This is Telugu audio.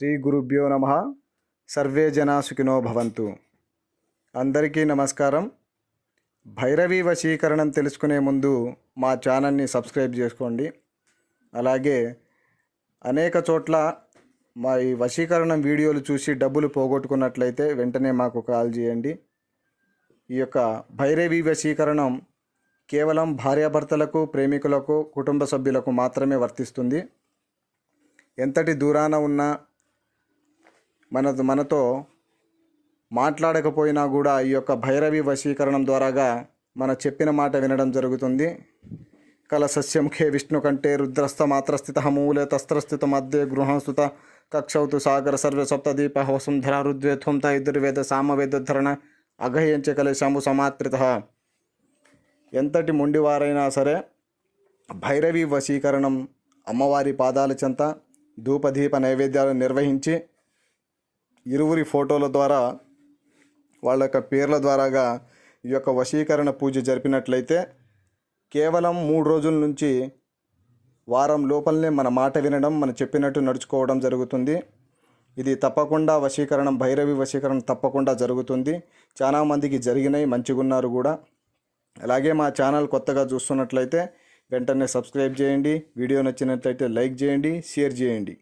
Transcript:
శ్రీ గురుభ్యో నమ. సర్వే జనా సుఖినో భవంతు. అందరికీ నమస్కారం. భైరవి వశీకరణం తెలుసుకునే ముందు మా ఛానల్ని సబ్స్క్రైబ్ చేసుకోండి. అలాగే అనేక చోట్ల మా ఈ వశీకరణం వీడియోలు చూసి డబ్బులు పోగొట్టుకున్నట్లయితే వెంటనే మాకు కాల్ చేయండి. ఈ యొక్క భైరవి వశీకరణం కేవలం భార్యాభర్తలకు ప్రేమికులకు కుటుంబ సభ్యులకు మాత్రమే వర్తిస్తుంది. ఎంతటి దూరాన ఉన్నా మన మనతో మాట్లాడకపోయినా కూడా ఈ యొక్క భైరవి వశీకరణం ద్వారాగా మన చెప్పిన మాట వినడం జరుగుతుంది. కల సస్యముఖే విష్ణు కంటే రుద్రస్థ మాత్రస్థిత మూలే తస్త్రస్థిత మధ్య గృహస్థుత కక్షౌతు సాగర సర్వ సప్తదీప వసుంధర రుద్వేధ్వంత తైదుర్వేద సామవేదోద్ధరణ అఘయంచ కలేశము సమాత్రిత. ఎంతటి మొండివారైనా సరే భైరవి వశీకరణం అమ్మవారి పాదాల చెంత ధూపదీప నైవేద్యాలు నిర్వహించి ఇరువురి ఫోటోల ద్వారా వాళ్ళ యొక్క పేర్ల ద్వారాగా ఈ యొక్క వశీకరణ పూజ జరిపినట్లయితే కేవలం మూడు రోజుల నుంచి వారం లోపలనే మన మాట వినడం మనం చెప్పినట్టు నడుచుకోవడం జరుగుతుంది. ఇది తప్పకుండా వశీకరణం భైరవి వశీకరణం తప్పకుండా జరుగుతుంది. చాలా మందికి జరిగినాయి మంచిగున్నారు కూడా. అలాగే మా ఛానల్ కొత్తగా చూస్తున్నట్లయితే వెంటనే సబ్స్క్రైబ్ చేయండి. వీడియో నచ్చినట్లయితే లైక్ చేయండి షేర్ చేయండి.